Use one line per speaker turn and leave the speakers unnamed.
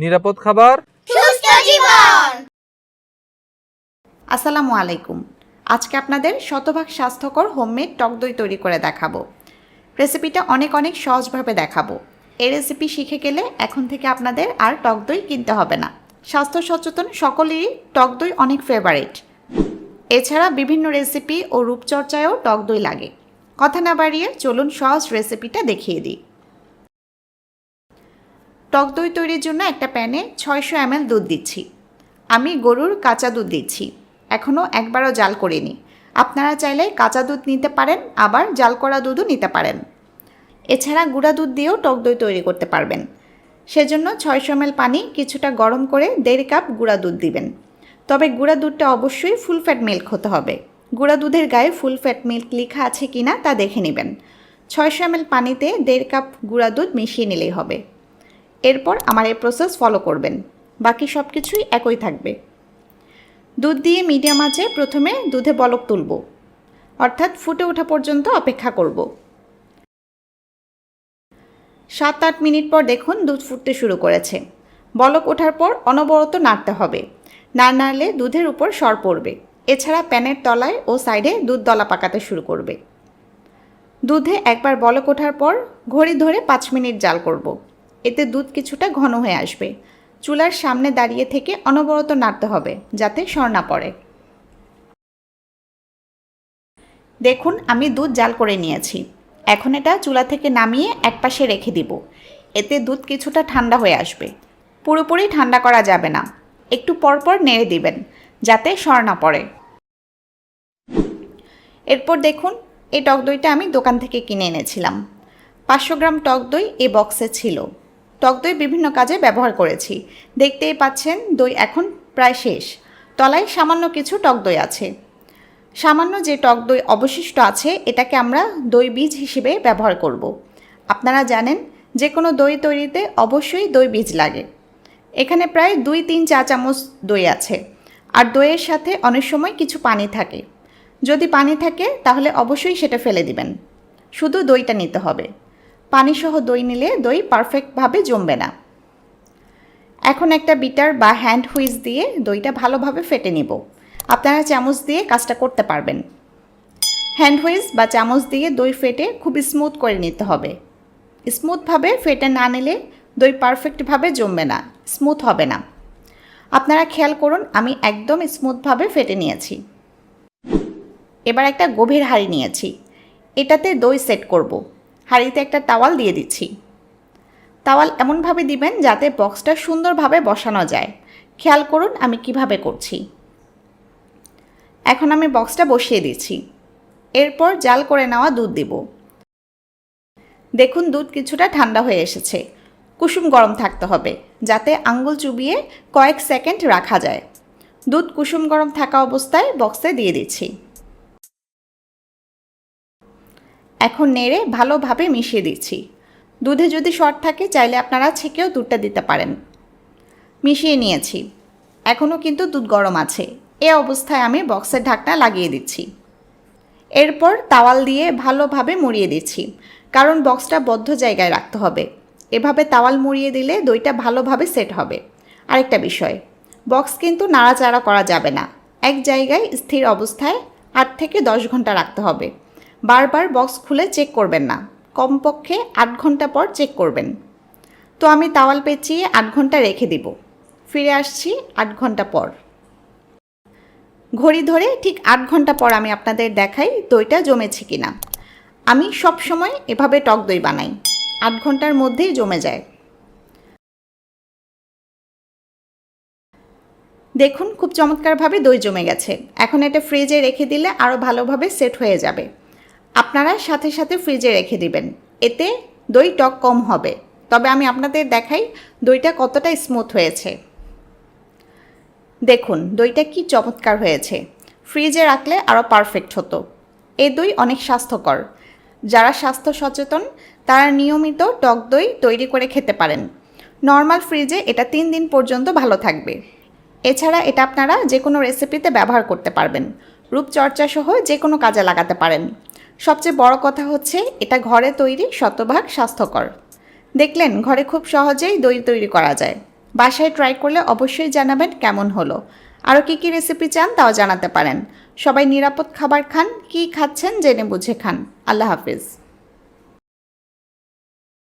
নিরাপদ খাবার।
সুস্থ জীবন।
আসসালামু আলাইকুম। আজকে আপনাদের শতভাগ স্বাস্থ্যকর হোমমেড টক দই তৈরি করে দেখাবো। রেসিপিটা অনেক অনেক সহজভাবে দেখাবো। এই রেসিপি শিখে গেলে এখন থেকে আপনাদের আর টক দই কিনতে হবে না। স্বাস্থ্য সচেতন সকলেরই টক দই অনেক ফেভারিট এছাড়া বিভিন্ন রেসিপি ও রূপচর্চায়ও টক দই লাগে। কথা না বাড়িয়ে চলুন সহজ রেসিপিটা দেখিয়ে দিই। টক দই তৈরির জন্য একটা প্যানে ছয়শো এমএল দুধ দিচ্ছি। আমি গরুর কাঁচা দুধ দিচ্ছি। এখনও একবারও জাল করিনি। আপনারা চাইলে কাঁচা দুধ নিতে পারেন, আবার জাল করা দুধও নিতে পারেন। এছাড়া গুঁড়া দুধ দিয়েও টক দই তৈরি করতে পারবেন। সেজন্য ছয়শো এমএল পানি কিছুটা গরম করে দেড় কাপ গুঁড়া দুধ দিবেন। তবে গুঁড়া দুধটা অবশ্যই ফুল ফ্যাট মিল্ক হতে হবে। গুঁড়া দুধের গায়ে ফুল ফ্যাট মিল্ক লেখা আছে কি না তা দেখে নেবেন। ছয়শো এমএল পানিতে দেড় কাপ গুঁড়া দুধ মিশিয়ে নিলেই হবে। এরপর আমার এই প্রসেস ফলো করবেন। বাকি সব কিছুই একই থাকবে। দুধ দিয়ে মিডিয়াম আঁচে প্রথমে দুধে বলক তুলব। অর্থাৎ ফুটে ওঠা পর্যন্ত অপেক্ষা করব। সাত আট মিনিট পর দেখুন দুধ ফুটতে শুরু করেছে। বলক ওঠার পর অনবরত নাড়তে হবে। না নাড়লে দুধের উপর সর পড়বে। এছাড়া প্যানের তলায় ও সাইডে দুধ দলা পাকাতে শুরু করবে। দুধে একবার বলক ওঠার পর ঘড়ি ধরে পাঁচ মিনিট জাল করব। এতে দুধ কিছুটা ঘন হয়ে আসবে। চুলার সামনে দাঁড়িয়ে থেকে অনবরত নাড়তে হবে, যাতে সর না পড়ে। দেখুন, আমি দুধ জাল করে নিয়েছি। এখন এটা চুলা থেকে নামিয়ে একপাশে রেখে দিব। এতে দুধ কিছুটা ঠান্ডা হয়ে আসবে। পুরোপুরি ঠান্ডা করা যাবে না। একটু পরপর নেড়ে দিবেন, যাতে সর না পড়ে। এরপর দেখুন, এই টক দইটা আমি দোকান থেকে কিনে এনেছিলাম। পাঁচশো গ্রাম টক দই এ বক্সে ছিল। টক দই বিভিন্ন কাজে ব্যবহার করেছি। দেখতেই পাচ্ছেন, দই এখন প্রায় শেষ। তলায় সামান্য কিছু টক দই আছে। সামান্য যে টক দই অবশিষ্ট আছে, এটাকে আমরা দই বীজ হিসেবে ব্যবহার করব। আপনারা জানেন, যে কোনো দই তৈরিতে অবশ্যই দই বীজ লাগে। এখানে প্রায় দুই তিন চা চামচ দই আছে। আর দইয়ের সাথে অনেক সময় কিছু পানি থাকে। যদি পানি থাকে, তাহলে অবশ্যই সেটা ফেলে দিবেন। শুধু দইটা নিতে হবে। পানিসহ দই নিলে দই পারফেক্টভাবে জমবে না। এখন একটা বিটার বা হ্যান্ড হুইজ দিয়ে দইটা ভালোভাবে ফেটে নিব। আপনারা চামচ দিয়ে কাজটা করতে পারবেন। হ্যান্ড হুইজ বা চামচ দিয়ে দই ফেটে খুব স্মুথ করে নিতে হবে। স্মুথভাবে ফেটে না নিলে দই পারফেক্টভাবে জমবে না, স্মুথ হবে না। আপনারা খেয়াল করুন, আমি একদম স্মুথভাবে ফেটে নিয়েছি। এবার একটা গভীর হাঁড়ি নিয়েছি। এটাতে দই সেট করব। হাঁড়িতে একটা তাওয়াল দিয়ে দিচ্ছি। তাওয়াল এমনভাবে দিবেন যাতে বক্সটা সুন্দরভাবে বসানো যায়। খেয়াল করুন আমি কীভাবে করছি। এখন আমি বক্সটা বসিয়ে দিচ্ছি। এরপর জাল করে নেওয়া দুধ দিব। দেখুন দুধ কিছুটা ঠান্ডা হয়ে এসেছে। কুসুম গরম থাকতে হবে, যাতে আঙ্গুল চুবিয়ে কয়েক সেকেন্ড রাখা যায়। দুধ কুসুম গরম থাকা অবস্থায় বক্সে দিয়ে দিচ্ছি। এখন নেড়ে ভালোভাবে মিশিয়ে দিচ্ছি। দুধে যদি শর্ট থাকে, চাইলে আপনারা ছেঁকেও দুধটা দিতে পারেন। মিশিয়ে নিয়েছি। এখনও কিন্তু দুধ গরম আছে। এ অবস্থায় আমি বক্সের ঢাকনা লাগিয়ে দিচ্ছি। এরপর তাওয়াল দিয়ে ভালোভাবে মুড়িয়ে দিচ্ছি, কারণ বক্সটা বদ্ধ জায়গায় রাখতে হবে। এভাবে তাওয়াল মুড়িয়ে দিলে দইটা ভালোভাবে সেট হবে। আরেকটা বিষয়, বক্স কিন্তু নাড়াচাড়া করা যাবে না। এক জায়গায় স্থির অবস্থায় আট থেকে দশ ঘণ্টা রাখতে হবে। বারবার বক্স খুলে চেক করবেন না। কমপক্ষে আট ঘণ্টা পর চেক করবেন। তো আমি তাওয়াল পেঁচিয়ে আট ঘণ্টা রেখে দিব। ফিরে আসছি আট ঘণ্টা পর। ঘড়ি ধরে ঠিক আট ঘণ্টা পর আমি আপনাদের দেখাই দইটা জমেছে কিনা। আমি সব সময় এভাবে টক দই বানাই। আট ঘণ্টার মধ্যেই জমে যায়। দেখুন, খুব চমৎকারভাবে দই জমে গেছে। এখন এটা ফ্রিজে রেখে দিলে আরও ভালোভাবে সেট হয়ে যাবে। আপনারা সাথে সাথে ফ্রিজে রেখে দিবেন। এতে দই টক কম হবে। তবে আমি আপনাদের দেখাই দইটা কতটা স্মুথ হয়েছে। দেখুন, দইটা কি চমৎকার হয়েছে। ফ্রিজে রাখলে আরও পারফেক্ট হতো। এই দই অনেক স্বাস্থ্যকর। যারা স্বাস্থ্য সচেতন, তারা নিয়মিত টক দই তৈরি করে খেতে পারেন। নর্মাল ফ্রিজে এটা তিন দিন পর্যন্ত ভালো থাকবে। এছাড়া এটা আপনারা যে কোনো রেসিপিতে ব্যবহার করতে পারবেন। রূপচর্চা সহ যে কোনো কাজে লাগাতে পারেন। সবচেয়ে বড় কথা হচ্ছে, এটা ঘরে তৈরি শতভাগ স্বাস্থ্যকর। দেখলেন, ঘরে খুব সহজেই দই তৈরি করা যায়। বাসায় ট্রাই করলে অবশ্যই জানাবেন কেমন হলো। আরও কী কী রেসিপি চান তাও জানাতে পারেন। সবাই নিরাপদ খাবার খান, কি খাচ্ছেন জেনে বুঝে খান। আল্লাহ হাফিজ।